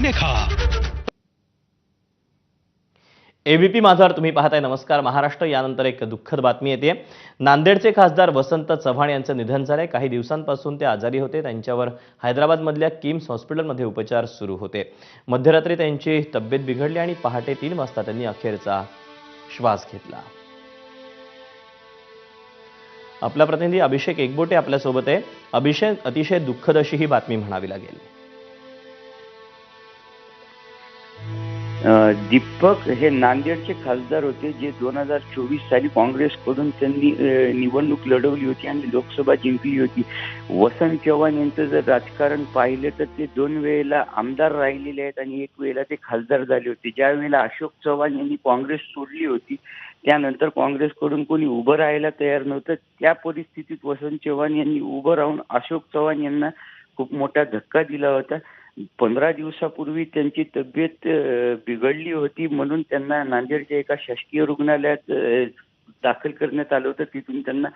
आवडीने खा एबीपी माझावर तुम्ही पाहताय नमस्कार. महाराष्ट्र यानंतर एक दुःखद बातमी येते. नांदेडचे खासदार वसंत चव्हाण यांचं निधन झालंय. काही दिवसांपासून ते आजारी होते. त्यांच्यावर हैदराबादमधल्या किम्स हॉस्पिटलमध्ये उपचार सुरू होते. मध्यरात्री त्यांची तब्येत बिघडली आणि पहाटे तीन वाजता त्यांनी अखेरचा श्वास घेतला. आपला प्रतिनिधी अभिषेक एकबोटे आपल्यासोबत आहे. अभिषेक अतिशय दुःखद अशी ही बातमी म्हणावी लागेल. दीपक हे नांदेडचे खासदार होते जे दोन हजार चोवीस साली काँग्रेसकडून त्यांनी निवडणूक लढवली होती आणि लोकसभा जिंकली होती. वसंत चव्हाण यांचं जर राजकारण पाहिलं तर ते दोन वेळेला आमदार राहिलेले आहेत आणि एक वेळेला ते खासदार झाले होते. ज्या वेळेला अशोक चव्हाण यांनी काँग्रेस सोडली होती त्यानंतर काँग्रेसकडून कोणी उभं राहायला तयार नव्हतं. त्या परिस्थितीत वसंत चव्हाण यांनी उभं राहून अशोक चव्हाण यांना खूप मोठा धक्का दिला होता. पंधरा दिवसापूर्वी त्यांची तब्येत बिघडली होती म्हणून त्यांना नांदेडच्या एका शासकीय रुग्णालयात दाखल करण्यात आलं होतं. तिथून त्यांना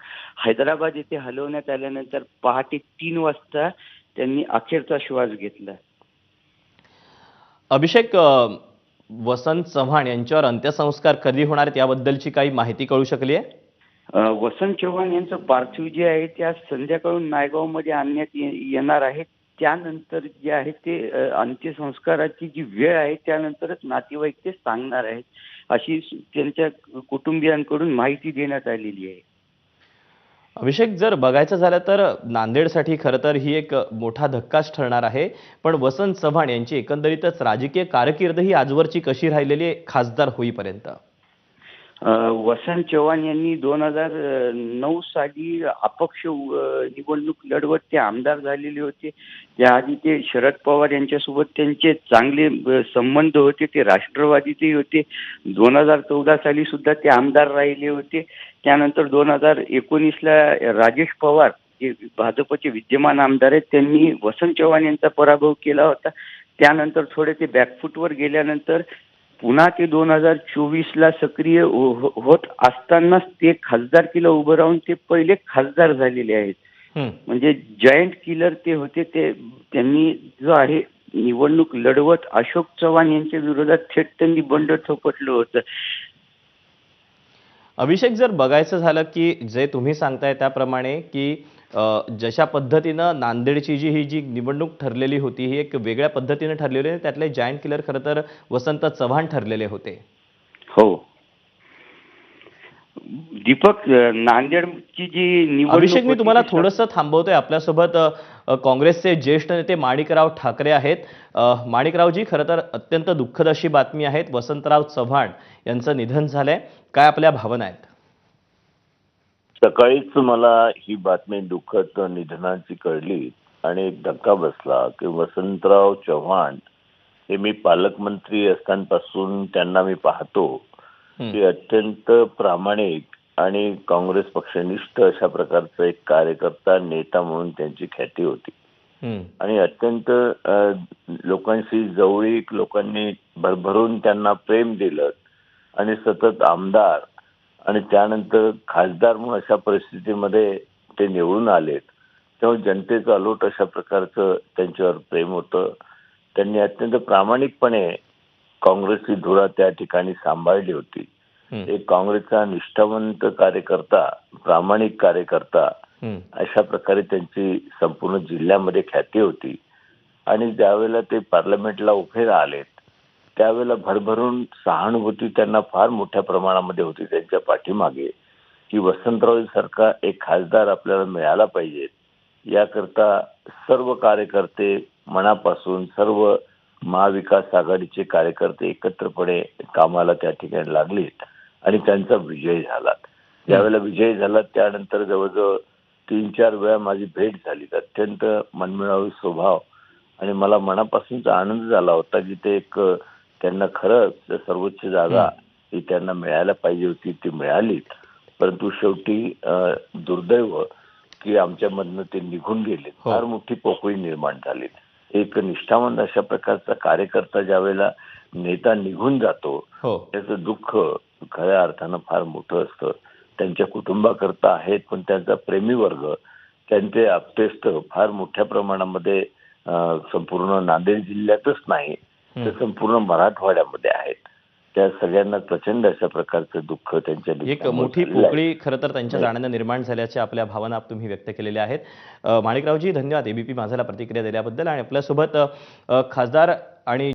हैदराबाद येथे हलवण्यात आल्यानंतर पहाटे तीन वाजता त्यांनी अखेरचा श्वास घेतला. अभिषेक वसंत चव्हाण यांच्यावर अंत्यसंस्कार कधी होणार आहेत याबद्दलची काही माहिती कळू शकली आहे? वसंत चव्हाण यांचं पार्थिव जे आहे ते आज संध्याकाळून नायगावमध्ये आणण्यात येणार आहे त्यानंतर जे आहे ते अंत्यसंस्काराची जी वेळ आहे त्यानंतरच नातेवाईक ते सांगणार आहेत. अशी त्यांच्या कुटुंबियांकडून माहिती देण्यात आलेली आहे. अभिषेक जर बघायचं झालं तर नांदेडसाठी खरं तर ही एक मोठा धक्काच ठरणार आहे. पण वसंत चव्हाण यांची एकंदरीतच राजकीय कारकीर्द ही आजवरची कशी राहिलेली आहे खासदार होईपर्यंत? वसंत चव्हाण यांनी दोन हजार नऊ साली अपक्ष निवडणूक लढवत ते आमदार झालेले होते. त्याआधी ते शरद पवार यांच्यासोबत त्यांचे चांगले संबंध होते. ते राष्ट्रवादीतही होते. दोन हजार चौदा साली सुद्धा ते आमदार राहिले होते. त्यानंतर दोन हजार एकोणीसला राजेश पवार जे भाजपचे विद्यमान आमदार आहेत. त्यांनी वसंत चव्हाण यांचा पराभव केला होता. त्यानंतर थोडे ते बॅकफुटवर गेल्यानंतर पुन्हा ते दोन हजार चोवीसला सक्रिय हो- हो- होत असतानाच ते खासदारकीला उभं राहून ते पहिले खासदार झालेले आहेत हं. म्हणजे जॉईंट किलर ते होते ते त्यांनी जो आहे निवडणूक लढवत अशोक चव्हाण यांच्या विरोधात थेट त्यांनी बंड थोपटलं होतं अभिषेक जर बघायचं झालं की जे तुम्ही सांगताय त्याप्रमाणे की जशा पद्धतीनं नांदेडची जी ही जी निवडणूक ठरलेली होती ही एक वेगळ्या पद्धतीने ठरलेली आहे त्यातले जायंट किलर खरं तर वसंत चव्हाण ठरलेले होते. हो. दीपक नांदेडची जी निवडणूक अभिषेक मी होती तुम्हाला थोडंसं थांबवतोय. आपल्यासोबत काँग्रेसचे ज्येष्ठ नेते माणिकराव ठाकरे आहेत. माणिकरावजी खरं तर अत्यंत दुःखद अशी बातमी आहे वसंतराव चव्हाण यांचं निधन झालंय. काय आपल्या भावना आहेत? सकाळीच मला ही बातमी दुःखद निधनाची कळली आणि एक धक्का बसला की वसंतराव चव्हाण हे मी पालकमंत्री असतानापासून त्यांना मी पाहतो. की अत्यंत प्रामाणिक आणि काँग्रेस पक्षनिष्ठ अशा प्रकारचा एक कार्यकर्ता नेता म्हणून त्यांची ख्याती होती. आणि अत्यंत लोकांशी जवळीक लोकांनी भरभरून त्यांना प्रेम दिलं आणि सतत आमदार आणि त्यानंतर खासदार म्हणून अशा परिस्थितीमध्ये ते निवडून आलेत तेव्हा जनतेचं अलोट अशा प्रकारचं त्यांच्यावर प्रेम होतं त्यांनी अत्यंत प्रामाणिकपणे काँग्रेसची धुरा त्या ठिकाणी सांभाळली होती. एक काँग्रेसचा निष्ठावंत कार्यकर्ता प्रामाणिक कार्यकर्ता. अशा प्रकारे त्यांची संपूर्ण जिल्ह्यामध्ये ख्याती होती आणि ज्यावेळेला ते पार्लमेंटला उभे राहिलेत त्यावेळेला भरभरून सहानुभूती त्यांना फार मोठ्या प्रमाणामध्ये होती त्यांच्या पाठीमागे की वसंतराव सारखा एक खासदार आपल्याला मिळाला पाहिजे याकरता सर्व कार्यकर्ते मनापासून सर्व महाविकास आघाडीचे कार्यकर्ते एकत्रपणे कामाला त्या ठिकाणी लागले आणि त्यांचा विजय झाला. ज्यावेळेला विजय झाला त्यानंतर जवळजवळ तीन चार वेळा माझी भेट झाली. अत्यंत मनमिळावी स्वभाव आणि मला मनापासूनचा आनंद झाला होता की ते एक त्यांना खरंच सर्वोच्च जागा ही. त्यांना मिळायला पाहिजे होती ती मिळाली परंतु शेवटी दुर्दैव की आमच्यामधनं ते निघून गेले. हो. फार मोठी पोकळी निर्माण झाली. एक निष्ठावंत अशा प्रकारचा कार्यकर्ता ज्यावेळेला नेता निघून जातो हो. त्याचं दुःख खऱ्या अर्थानं फार मोठं असतं. त्यांच्या कुटुंबाकरता आहेत पण त्यांचा प्रेमी वर्ग त्यांचे आपतेस्त फार मोठ्या प्रमाणामध्ये संपूर्ण नांदेड जिल्ह्यातच नाही. तर संपूर्ण मराठवाड्यामध्ये आहेत. त्या सगळ्यांना प्रचंड अशा प्रकारचं दुःख त्यांच्या एक मोठी. पोकळी खरं तर त्यांच्या जाण्यानं निर्माण झाल्याच्या आपल्या भावना तुम्ही व्यक्त केलेल्या आहेत. माणिकरावजी धन्यवाद. एबीपी माझाला प्रतिक्रिया दिल्याबद्दल आणि आपल्यासोबत खासदार आणि